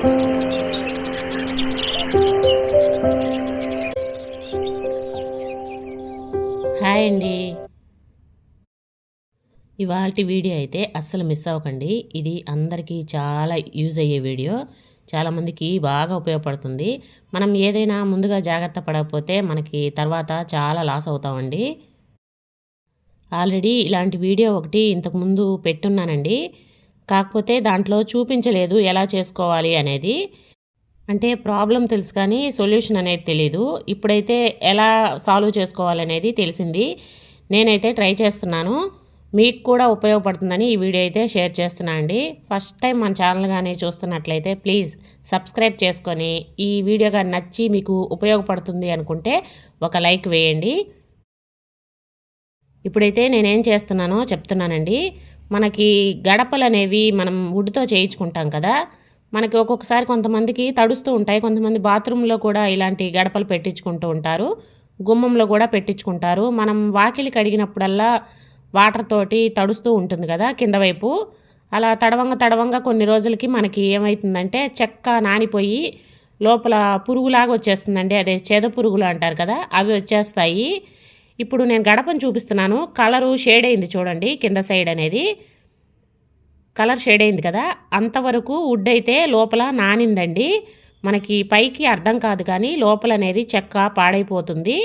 Hi అండి. ఇవాళ video అయితే అస్సలు మిస్ అవ్వకండి. ఇది అందరికీ చాలా యూజ్ అయ్యే వీడియో. చాలామందికి బాగా ఉపయోగపడుతుంది. మనం ఏదైనా ముందుగా జాగ్రత్త పడకపోతే మనకి తర్వాత చాలా లాస్ అవుతామండి. ఆల్రెడీ ఇలాంటి వీడియో ఒకటి ఇంతకుముందు పెట్టున్నానండి. కాకపోతే దాంట్లో చూపించలేదు ఎలా చేసుకోవాలి అనేది. అంటే ప్రాబ్లం తెలుసు కానీ సొల్యూషన్ అనేది తెలీదు. ఇప్పుడైతే ఎలా సాల్వ్ చేసుకోవాలనేది తెలిసింది. నేనైతే ట్రై చేస్తున్నాను. మీకు కూడా ఉపయోగపడుతుందని ఈ వీడియో అయితే షేర్ చేస్తున్నా అండి. ఫస్ట్ టైం మన ఛానల్ కానీ చూస్తున్నట్లయితే ప్లీజ్ సబ్స్క్రైబ్ చేసుకొని ఈ వీడియో కానీ నచ్చి మీకు ఉపయోగపడుతుంది అనుకుంటే ఒక లైక్ వేయండి. ఇప్పుడైతే నేనేం చేస్తున్నానో చెప్తున్నానండి. మనకి గడపలు అనేవి మనం వుడ్తో చేయించుకుంటాం కదా. మనకి ఒక్కొక్కసారి కొంతమందికి తడుస్తూ ఉంటాయి. కొంతమంది బాత్రూంలో కూడా ఇలాంటి గడపలు పెట్టించుకుంటూ ఉంటారు. గుమ్మంలో కూడా పెట్టించుకుంటారు. మనం వాకిలి కడిగినప్పుడల్లా వాటర్ తోటి తడుస్తూ ఉంటుంది కదా కింద వైపు. అలా తడవంగా తడవంగా కొన్ని రోజులకి మనకి ఏమవుతుందంటే చెక్క నానిపోయి లోపల పురుగులాగా వచ్చేస్తుందండి. అదే చేద పురుగులు అంటారు కదా అవి వచ్చేస్తాయి. ఇప్పుడు నేను గడపను చూపిస్తున్నాను. కలరు షేడ్ అయింది చూడండి కింద సైడ్ అనేది. కలర్ షేడ్ అయింది కదా అంతవరకు వుడ్ అయితే లోపల నానిందండి. మనకి పైకి అర్థం కాదు కానీ లోపల అనేది చెక్క పాడైపోతుంది.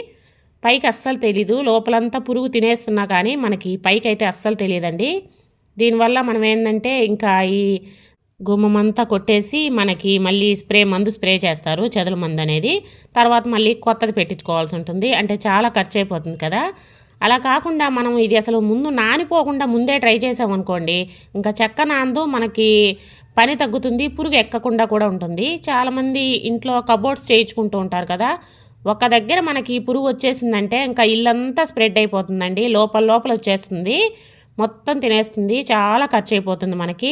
పైకి అస్సలు తెలీదు లోపలంతా పురుగు తినేస్తున్నా కానీ మనకి పైకి అయితే అస్సలు తెలియదండి దీనివల్ల మనం ఏంటంటే ఇంకా ఈ గుమ్మమంతా కొట్టేసి మనకి మళ్ళీ స్ప్రే మందు స్ప్రే చేస్తారు చెదల మందు అనేది. తర్వాత మళ్ళీ కొత్తది పెట్టించుకోవాల్సి ఉంటుంది. అంటే చాలా ఖర్చు అయిపోతుంది కదా. అలా కాకుండా మనం ఇది అసలు ముందు నానిపోకుండా ముందే ట్రై చేసామనుకోండి ఇంకా చెక్క నాందు మనకి పని తగ్గుతుంది పురుగు ఎక్కకుండా కూడా ఉంటుంది. చాలామంది ఇంట్లో కబోర్డ్స్ చేయించుకుంటూ ఉంటారు కదా ఒక దగ్గర మనకి పురుగు వచ్చేసిందంటే ఇంకా ఇల్లంతా స్ప్రెడ్ అయిపోతుందండి లోపల లోపల వచ్చేస్తుంది మొత్తం తినేస్తుంది చాలా ఖర్చు అయిపోతుంది మనకి.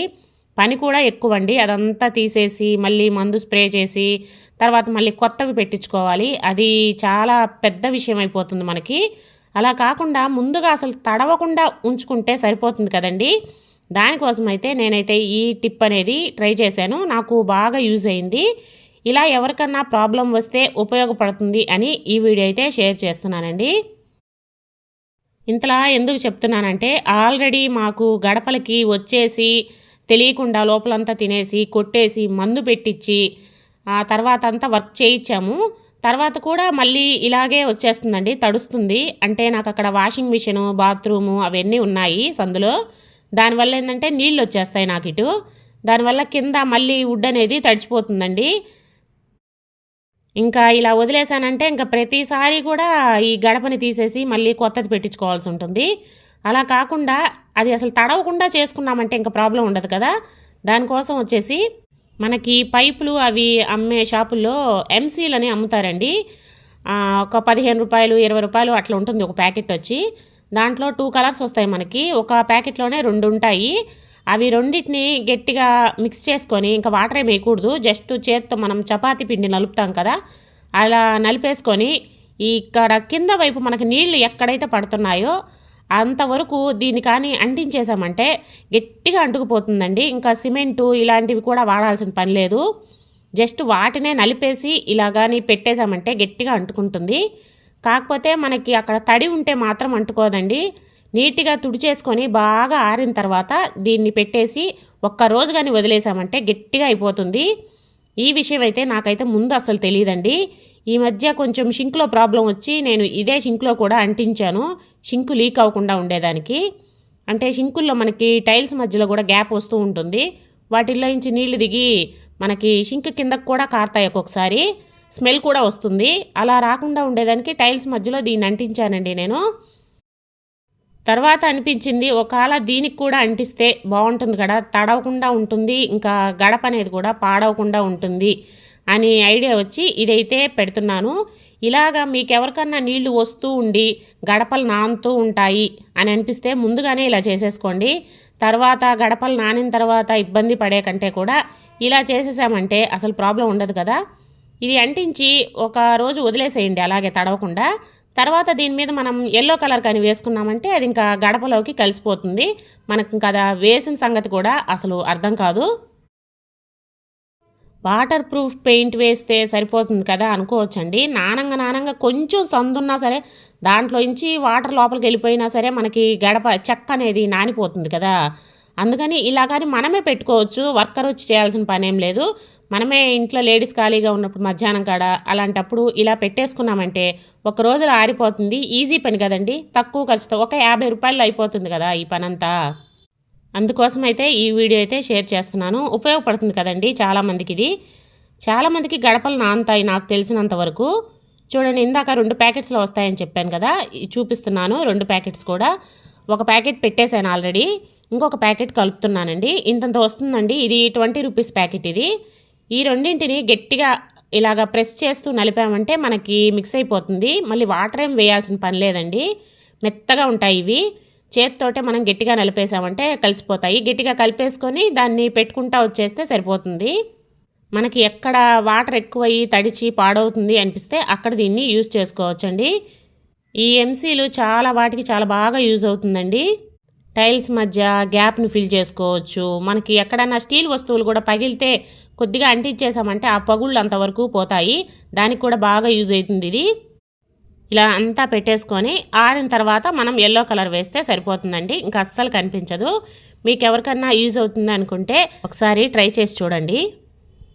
పని కూడా ఎక్కువ అండి అదంతా తీసేసి మళ్ళీ మందు స్ప్రే చేసి తర్వాత మళ్ళీ కొత్తవి పెట్టించుకోవాలి అది చాలా పెద్ద విషయం అయిపోతుంది మనకి. అలా కాకుండా ముందుగా అసలు తడవకుండా ఉంచుకుంటే సరిపోతుంది కదండి. దానికోసం అయితే నేనైతే ఈ టిప్ అనేది ట్రై చేశాను. నాకు బాగా యూజ్ అయింది. ఇలా ఎవరికన్నా ప్రాబ్లం వస్తే ఉపయోగపడుతుంది అని ఈ వీడియో అయితే షేర్ చేస్తున్నానండి. ఇంతలా ఎందుకు చెప్తున్నానంటే ఆల్రెడీ మాకు గడపలకి వచ్చేసి తెలియకుండా లోపలంతా తినేసి కొట్టేసి మందు పెట్టించి ఆ తర్వాత అంతా వర్క్ చేయించాము. తర్వాత కూడా మళ్ళీ ఇలాగే వచ్చేస్తుందండి తడుస్తుంది. అంటే నాకు అక్కడ వాషింగ్ మిషను బాత్రూము అవన్నీ ఉన్నాయి సందులో. దానివల్ల ఏంటంటే నీళ్ళు వచ్చేస్తాయి నాకు ఇటు దానివల్ల కింద మళ్ళీ వుడ్ అనేది తడిచిపోతుందండి ఇంకా ఇలా వదిలేసానంటే ఇంకా ప్రతిసారి కూడా ఈ గడపని తీసేసి మళ్ళీ కొత్తది పెట్టించుకోవాల్సి ఉంటుంది. అలా కాకుండా అది అసలు తడవకుండా చేసుకున్నామంటే ఇంకా ప్రాబ్లం ఉండదు కదా. దానికోసం వచ్చేసి మనకి పైపులు అవి అమ్మే షాపుల్లో ఎంసీలు అని అమ్ముతారండి ఒక పదిహేను రూపాయలు ఇరవై రూపాయలు అట్లా ఉంటుంది ఒక ప్యాకెట్ వచ్చి. దాంట్లో టూ కలర్స్ వస్తాయి మనకి. ఒక ప్యాకెట్లోనే రెండు ఉంటాయి. అవి రెండింటిని గట్టిగా మిక్స్ చేసుకొని ఇంకా వాటర్ ఏమి వేయకూడదు జస్ట్ చేత్తో మనం చపాతీ పిండి నలుపుతాం కదా అలా నలిపేసుకొని ఇక్కడ కింద వైపు మనకి నీళ్ళు ఎక్కడైతే పడుతున్నాయో అంతవరకు దీన్ని కానీ అంటించేసామంటే గట్టిగా అంటుకుపోతుందండి. ఇంకా సిమెంటు ఇలాంటివి కూడా వాడాల్సిన పని లేదు. జస్ట్ వాటినే నలిపేసి ఇలా కానీ పెట్టేశామంటే గట్టిగా అంటుకుంటుంది. కాకపోతే మనకి అక్కడ తడి ఉంటే మాత్రం అంటుకోదండి. నీట్గా తుడిచేసుకొని బాగా ఆరిన తర్వాత దీన్ని పెట్టేసి ఒక్క రోజు కానీ వదిలేసామంటే గట్టిగా అయిపోతుంది. ఈ విషయం అయితే నాకైతే ముందు అసలు తెలియదండి. ఈ మధ్య కొంచెం షింక్లో ప్రాబ్లం వచ్చి నేను ఇదే షింక్లో కూడా అంటించాను. షింకు లీక్ అవ్వకుండా ఉండేదానికి. అంటే షింకుల్లో మనకి టైల్స్ మధ్యలో కూడా గ్యాప్ వస్తూ ఉంటుంది. వాటిల్లో నుంచి నీళ్ళు దిగి మనకి షింక్ కిందకు కూడా కారుతాయి ఒక్కొక్కసారి. స్మెల్ కూడా వస్తుంది. అలా రాకుండా ఉండేదానికి టైల్స్ మధ్యలో దీన్ని అంటించానండి నేను. తర్వాత అనిపించింది ఒకవేళ దీనికి కూడా అంటిస్తే బాగుంటుంది కదా తడవకుండా ఉంటుంది. ఇంకా గడప అనేది కూడా పాడవకుండా ఉంటుంది. అని ఐడియా వచ్చి ఇదైతే పెడుతున్నాను. ఇలాగా మీకెవరికన్నా నీళ్ళు వస్తూ ఉండి గడపలు నానుతూ ఉంటాయి అని అనిపిస్తే ముందుగానే ఇలా చేసేసుకోండి. తర్వాత గడపలు నానిన తర్వాత ఇబ్బంది పడే కంటే కూడా ఇలా చేసేసామంటే అసలు ప్రాబ్లం ఉండదు కదా. ఇది అంటించి ఒక రోజు వదిలేసేయండి అలాగే తడవకుండా. తర్వాత దీని మీద మనం ఎల్లో కలర్ కానీ వేసుకున్నామంటే అది ఇంకా గడపలోకి కలిసిపోతుంది. మనకు ఇంకా వేసిన సంగతి కూడా అసలు అర్థం కాదు. వాటర్ ప్రూఫ్ పెయింట్ వేస్తే సరిపోతుంది కదా అనుకోవచ్చండి. నానంగా నానంగా కొంచెం సందున్నా సరే దాంట్లో నుంచి వాటర్ లోపలికి వెళ్ళిపోయినా సరే మనకి గడప చెక్క అనేది నానిపోతుంది కదా. అందుకని ఇలా కానీ మనమే పెట్టుకోవచ్చు. వర్కర్ వచ్చి చేయాల్సిన పని ఏం లేదు. మనమే ఇంట్లో లేడీస్ ఖాళీగా ఉన్నప్పుడు మధ్యాహ్నం కాడ అలాంటప్పుడు ఇలా పెట్టేసుకున్నామంటే ఒక రోజులో ఆరిపోతుంది. ఈజీ పని కదండి. తక్కువ ఖర్చుతో ఒక యాభై రూపాయలు అయిపోతుంది కదా ఈ పనంతా. అందుకోసం అయితే ఈ వీడియో అయితే షేర్ చేస్తున్నాను. ఉపయోగపడుతుంది కదండి చాలామందికి ఇది. చాలామందికి గడపలు నానుతాయి నాకు తెలిసినంత వరకు. చూడండి ఇందాక రెండు ప్యాకెట్స్లో వస్తాయని చెప్పాను కదా చూపిస్తున్నాను రెండు ప్యాకెట్స్ కూడా. ఒక ప్యాకెట్ పెట్టేశాను ఆల్రెడీ ఇంకొక ప్యాకెట్ కలుపుతున్నానండి. ఇంతంత వస్తుందండి ఇది ట్వంటీ రూపీస్ ప్యాకెట్ ఇది. ఈ రెండింటిని గట్టిగా ఇలాగ ప్రెస్ చేస్తూ నలిపామంటే మనకి మిక్స్ అయిపోతుంది. మళ్ళీ వాటర్ ఏం వేయాల్సిన పని లేదండి. మెత్తగా ఉంటాయి ఇవి. చేత్తోటే మనం గట్టిగా నలిపేసామంటే కలిసిపోతాయి. గట్టిగా కలిపేసుకొని దాన్ని పెట్టుకుంటా వచ్చేస్తే సరిపోతుంది. మనకి ఎక్కడ వాటర్ ఎక్కువయ్యి తడిచి పాడవుతుంది అనిపిస్తే అక్కడ దీన్ని యూజ్ చేసుకోవచ్చండి. ఈ ఎంసీలు చాలా వాటికి చాలా బాగా యూజ్ అవుతుందండి. టైల్స్ మధ్య గ్యాప్ని ఫిల్ చేసుకోవచ్చు. మనకి ఎక్కడన్నా స్టీల్ వస్తువులు కూడా పగిలితే కొద్దిగా అంటించేసామంటే ఆ పగుళ్ళు అంతవరకు పోతాయి. దానికి కూడా బాగా యూజ్ అవుతుంది ఇది. ఇలా అంతా పెట్టేసుకొని ఆరిన తర్వాత మనం ఎల్లో కలర్ వేస్తే సరిపోతుందండి. ఇంకా అస్సలు కనిపించదు. మీకు ఎవరికన్నా యూజ్ అవుతుంది అనుకుంటే ఒకసారి ట్రై చేసి చూడండి.